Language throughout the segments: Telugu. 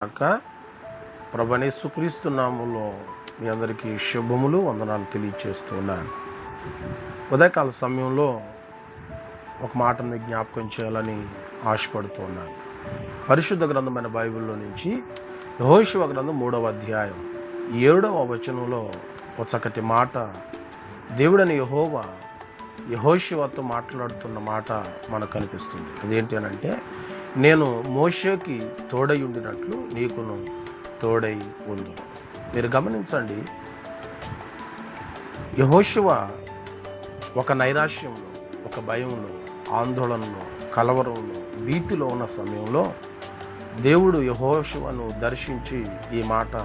కాక ప్రభనే మీ అందరికీ శుభములు వందనాలు తెలియచేస్తున్నాను ఉదయకాల సమయంలో ఒక మాటను జ్ఞాపకం చేయాలని ఆశపడుతున్నాను పరిశుద్ధ గ్రంథమైన బైబిల్లో నుంచి యహోశివ గ్రంథం మూడవ అధ్యాయం ఏడవ వచనంలో ఒక చక్కటి మాట దేవుడని యహోవా యహోశివతో మాట్లాడుతున్న మాట మనకు కనిపిస్తుంది. అదేంటి అని అంటే నేను మోషేకి తోడై ఉండినట్లు నీకును తోడై ఉండు. మీరు గమనించండి యహోశివ ఒక నైరాశ్యంలో ఒక భయంలో ఆందోళనలో కలవరంలో భీతిలో ఉన్న సమయంలో దేవుడు యహోశివను దర్శించి ఈ మాట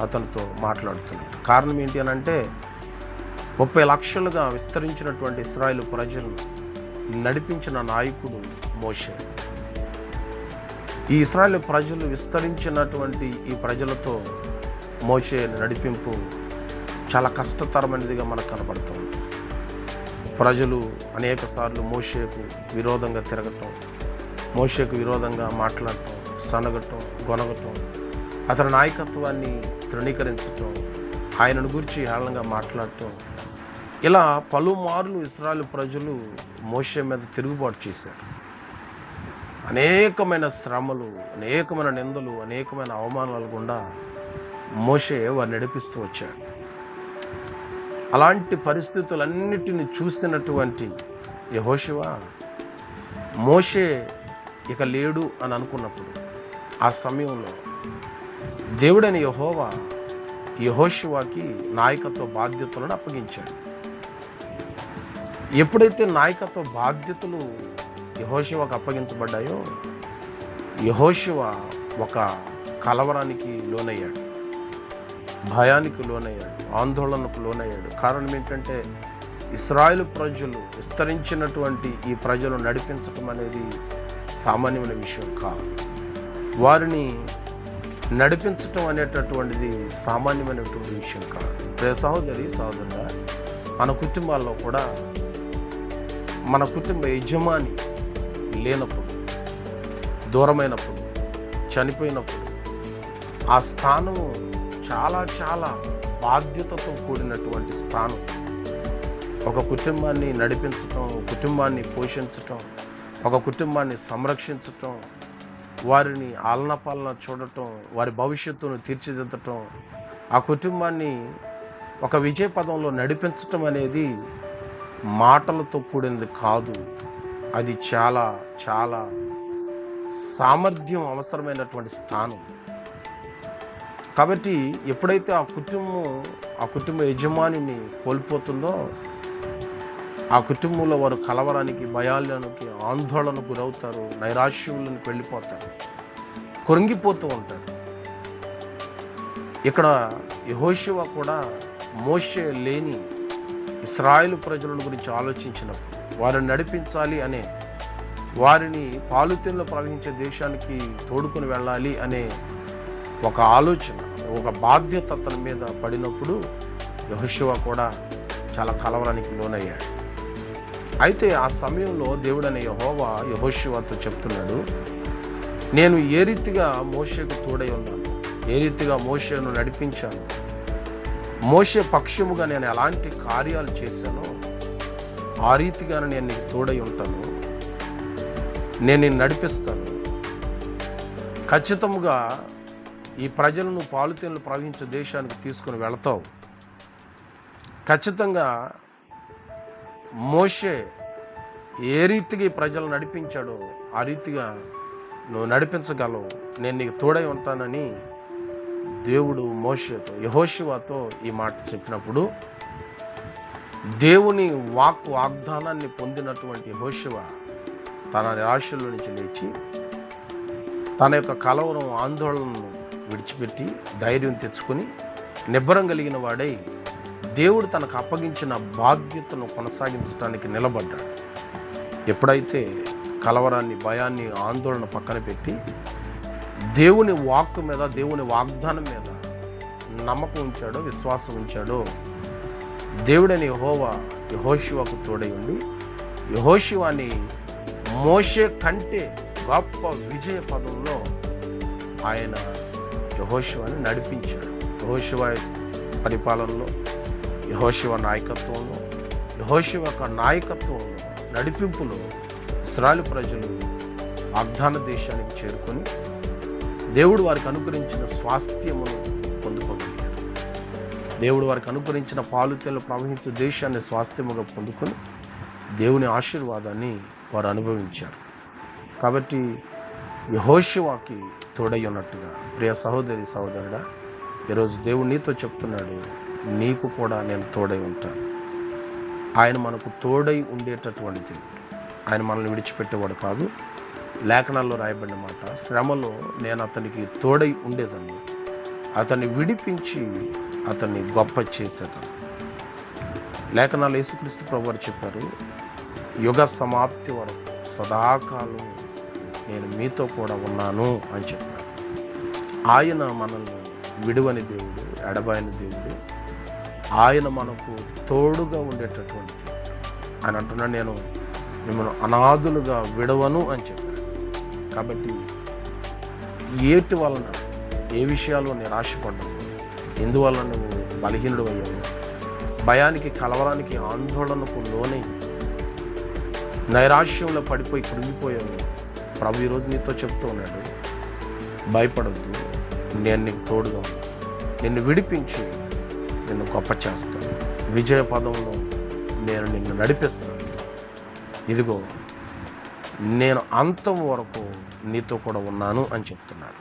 అతనితో మాట్లాడుతున్నాడు. కారణం ఏంటి అని అంటే ముప్పై లక్షలుగా విస్తరించినటువంటి ఇస్రాయిల్ ప్రజలను నడిపించిన నాయకుడు మోషే. ఈ ఇస్రాయల్ ప్రజలు విస్తరించినటువంటి ఈ ప్రజలతో మోసే నడిపింపు చాలా కష్టతరమైనదిగా మనకు కనబడుతుంది. ప్రజలు అనేక సార్లు మోషేకు విరోధంగా తిరగటం మోషేకు విరోధంగా మాట్లాడటం సనగటం గొనగటం అతని నాయకత్వాన్ని తృణీకరించటం ఆయనను గురించి హేళనగా మాట్లాడటం ఇలా పలుమార్లు ఇస్రాయల్ ప్రజలు మోషే మీద తిరుగుబాటు చేశారు. అనేకమైన శ్రమలు అనేకమైన నిందలు అనేకమైన అవమానాలు గుండా మోషే వారు నడిపిస్తూ వచ్చాడు. అలాంటి పరిస్థితులన్నిటిని చూసినటువంటి యహోశివ మోషే ఇక లేడు అని అనుకున్నప్పుడు ఆ సమయంలో దేవుడని యహోవా యహోశివాకి నాయకత్వ బాధ్యతలను అప్పగించాడు. ఎప్పుడైతే నాయకత్వ బాధ్యతలు యహోశివకు అప్పగించబడ్డాయో యహోశివ ఒక కలవరానికి లోనయ్యాడు భయానికి లోనయ్యాడు ఆందోళనకు లోనయ్యాడు. కారణం ఏంటంటే ఇస్రాయేల్ ప్రజలు విస్తరించినటువంటి ఈ ప్రజలు నడిపించటం అనేది సామాన్యమైన విషయం కాదు. వారిని నడిపించటం అనేటటువంటిది సామాన్యమైనటువంటి విషయం కాదు. ప్రియ సహోదరి సహోదరుగా మన కుటుంబాల్లో కూడా మన కుటుంబ యజమాని లేనప్పుడు దూరమైనప్పుడు చనిపోయినప్పుడు ఆ స్థానము చాలా చాలా బాధ్యతతో కూడినటువంటి స్థానం. ఒక కుటుంబాన్ని నడిపించటం కుటుంబాన్ని పోషించటం ఒక కుటుంబాన్ని సంరక్షించటం వారిని ఆలనపాలన చూడటం వారి భవిష్యత్తును తీర్చిదిద్దటం ఆ కుటుంబాన్ని ఒక విజయ పదంలో నడిపించటం అనేది మాటలతో కూడినది కాదు. అది చాలా చాలా సామర్థ్యం అవసరమైనటువంటి స్థానం. కాబట్టి ఎప్పుడైతే ఆ కుటుంబం ఆ కుటుంబ యజమానిని కోల్పోతుందో ఆ కుటుంబంలో వారు కలవరానికి భయాలకి ఆందోళనకు గురవుతారు నైరాశ్యంలోకి వెళ్ళిపోతారు కృంగిపోతూ ఉంటారు. ఇక్కడ యహోశివ కూడా మోషే లేని ఇస్రాయేల్ ప్రజలను గురించి ఆలోచించినప్పుడు వారిని నడిపించాలి అనే వారిని పాలుతీన్లో ప్రవహించే దేశానికి తోడుకొని వెళ్ళాలి అనే ఒక ఆలోచన ఒక బాధ్యత అతని మీద పడినప్పుడు యహోశివ కూడా చాలా కలవరానికి లోనయ్యాడు. అయితే ఆ సమయంలో దేవుడనే యహోవా యహోశివతో చెప్తున్నాడు నేను ఏ రీతిగా మోషేకు తోడై ఉన్నాను? ఏ రీతిగా మోషేను నడిపించాను? మోషే పక్షముగా నేను ఎలాంటి కార్యాలు చేశానో ఆ రీతిగానే నేను నీకు తోడై ఉంటాను. నేను నిన్ను నడిపిస్తాను. ఖచ్చితంగా ఈ ప్రజలను పాలుతీన్లు ప్రవహించే దేశానికి తీసుకుని వెళతావు. ఖచ్చితంగా మోషే ఏ రీతిగా ఈ ప్రజలు నడిపించాడో ఆ రీతిగా నువ్వు నడిపించగలవు. నేను నీకు తోడై ఉంటానని దేవుడు మోషతో యహోశివతో ఈ మాట చెప్పినప్పుడు దేవుని వాక్ వాగ్దానాన్ని పొందినటువంటి యహోశివ తన నిరాశల్లో నుంచి లేచి తన యొక్క కలవరం ఆందోళనను విడిచిపెట్టి ధైర్యం తెచ్చుకొని నిబ్బరం కలిగిన వాడై దేవుడు తనకు అప్పగించిన బాధ్యతను కొనసాగించడానికి నిలబడ్డాడు. ఎప్పుడైతే కలవరాన్ని భయాన్ని ఆందోళన పక్కన పెట్టి దేవుని వాక్కు మీద దేవుని వాగ్దానం మీద నమ్మకం ఉంచాడో విశ్వాసం ఉంచాడో. దేవుడని యహోవా యహోశివకు తోడై ఉండి యహోశివాని మోషే కంటే గొప్ప విజయ పదంలో ఆయన యహోశివాని నడిపించాడు. యహోశివ పరిపాలనలో యహోశివ నాయకత్వంలో యహోశివ యొక్క నాయకత్వంలో నడిపింపులో ఇస్రాయల్ ప్రజలు వాగ్దాన దేశానికి చేరుకొని దేవుడు వారికి అనుగ్రహించిన స్వాస్థ్యమును పొందుకోగలిగారు దేవుడు వారికి అనుగ్రహించిన పాలుతేలు ప్రవహించే దేశాన్ని స్వాస్థ్యముగా పొందుకొని దేవుని ఆశీర్వాదాన్ని వారు అనుభవించారు. కాబట్టి యహోశివాకి తోడై ఉన్నట్టుగా ప్రియ సహోదరి సహోదరుడా ఈరోజు దేవుడు నీతో చెప్తున్నాడు నీకు కూడా నేను తోడై ఉంటాను. ఆయన మనకు తోడై ఉండేటటువంటి దేవుడు. ఆయన మనల్ని విడిచిపెట్టేవాడు కాదు. లేఖనాల్లో రాయబడిన మాట శ్రమలో నేను అతనికి తోడై ఉండేదాన్ని. అతన్ని విడిపించి అతన్ని గొప్ప చేసేదాన్ని. లేఖనాలు యేసుక్రీస్తు ప్రభువారు చెప్పారు యుగ సమాప్తి వరకు సదాకాలం నేను మీతో కూడా ఉన్నాను అని చెప్పారు. ఆయన మనల్ని విడువని దేవుడు ఎడబాయని దేవుడు ఆయన మనకు తోడుగా ఉండేటటువంటి దేవుడు. ఆయన అంటున్నాడు నేను మిమ్మల్ని అనాథులుగా విడవను అని చెప్పారు. కాబట్టి ఏటి వలన ఏ విషయాల్లో నిరాశపడ్డావు ఎందువలన నువ్వు బలహీనుడు అయ్యావు భయానికి కలవరానికి ఆందోళనకు లోనై నైరాశ్యంలో పడిపోయి కృంగిపోయావు ప్రభు ఈరోజు నీతో చెప్తూ ఉన్నాడు భయపడద్దు నేను నీకు తోడుగా నిన్ను విడిపించి నిన్ను గొప్ప చేస్తాను. విజయ పదంలో నేను నిన్ను నడిపిస్తాను. ఇదిగో నేను అంతం వరకు నీతో కూడా ఉన్నాను అని చెప్తున్నాను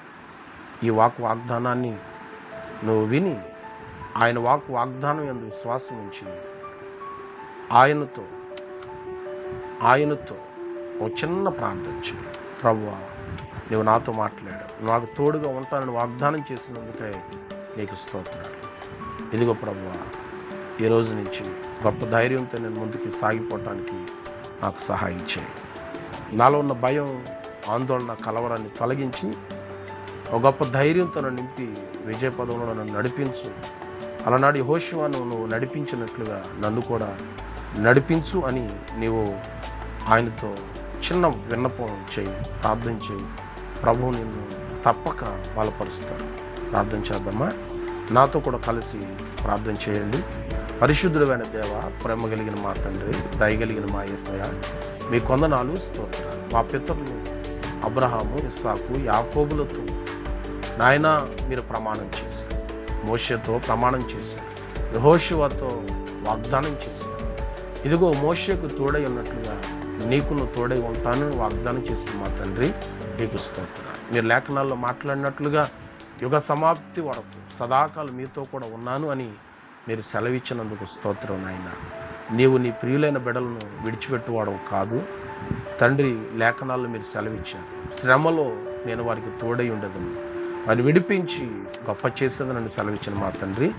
ఈ వాక్ వాగ్దానాన్ని నువ్వు విని ఆయన వాక్ వాగ్దానం ఎందు విశ్వాసం ఉంచి ఆయనతో ఆయనతో ఒక చిన్న ప్రార్థన చేయి. ప్రభు నువ్వు నాతో మాట్లాడావు నాకు తోడుగా ఉంటానని వాగ్దానం చేసినందుకే నీకు స్తోత్రాలు. ఇదిగో ప్రభు ఈ రోజు నుంచి గొప్ప ధైర్యంతో నేను ముందుకు సాగిపోవటానికి నాకు సహాయం చేయి. నాలో ఉన్న భయం ఆందోళన కలవరాన్ని తొలగించి ఒక గొప్ప ధైర్యంతో నింపి విజయ పదంలో నన్ను నడిపించు. అలనాడు హోషువాను నువ్వు నడిపించినట్లుగా నన్ను కూడా నడిపించు అని నీవు ఆయనతో చిన్న విన్నపం చేయి ప్రార్థన చేయి. ప్రభువు నిన్ను తప్పక బలపరుస్తారు. ప్రార్థన చేద్దామా? నాతో కూడా కలిసి ప్రార్థన చేయండి. పరిశుద్ధుడమైన దేవ ప్రేమ కలిగిన మా తండ్రి దయగలిగిన మా ఏసయ మీ కొందనాలు స్తోత్రాలు. మా పితరులు అబ్రహాము ఇస్సాకు యాకోబులతో నాయన మీరు ప్రమాణం చేశారు. మోషతో ప్రమాణం చేశారు. యహోషువతో వాగ్దానం చేశారు. ఇదిగో మోషకు తోడై ఉన్నట్లుగా నీకును తోడై ఉంటానని వాగ్దానం చేసిన మా తండ్రి నీకు స్తోత్రాలు. మీరు లేఖనాల్లో మాట్లాడినట్లుగా యుగ సమాప్తి వరకు సదాకాలం మీతో కూడా ఉన్నాను అని మీరు సెలవిచ్చినందుకు స్తోత్రం నాయన. నీవు నీ ప్రియులైన బిడలను విడిచిపెట్టువాడవు కాదు. తండ్రి లేఖనాల్లో మీరు సెలవిచ్చారు. శ్రమలో నేను వారికి తోడై ఉండదని. వారిని విడిపించి గొప్ప చేసేదనని సెలవిచ్చిన మా తండ్రి.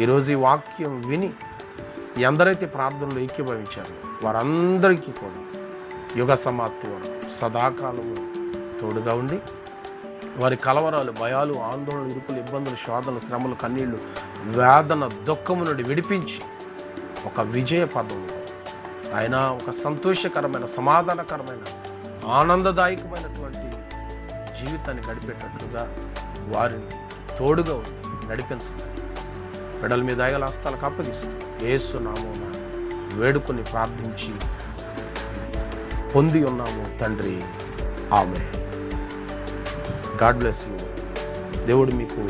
ఈరోజు ఈ వాక్యం విని ఎందరైతే ప్రార్థనలో ఏకీభవించారో వారందరికీ కూడా యుగ సమాప్తి వరకు సదాకాలము తోడుగా ఉండి వారి కలవరాలు భయాలు ఆందోళన ఇరుకులు ఇబ్బందులు శోధనలు శ్రమలు కన్నీళ్ళు వేదన దుఃఖము నుండి విడిపించి ఒక విజయ పదము ఆయన ఒక సంతోషకరమైన సమాధానకరమైన ఆనందదాయకమైనటువంటి జీవితాన్ని గడిపేటట్లుగా వారిని తోడుగా ఉండి నడిపించమని పెడల మీద దయగల హస్తాలకు అప్పగిస్తూ ఏసు నామోన వేడుకొని ప్రార్థించి పొంది ఉన్నాము తండ్రి. ఆమె గాడ్ బ్లెస్ యూ. దేవుడు మీకు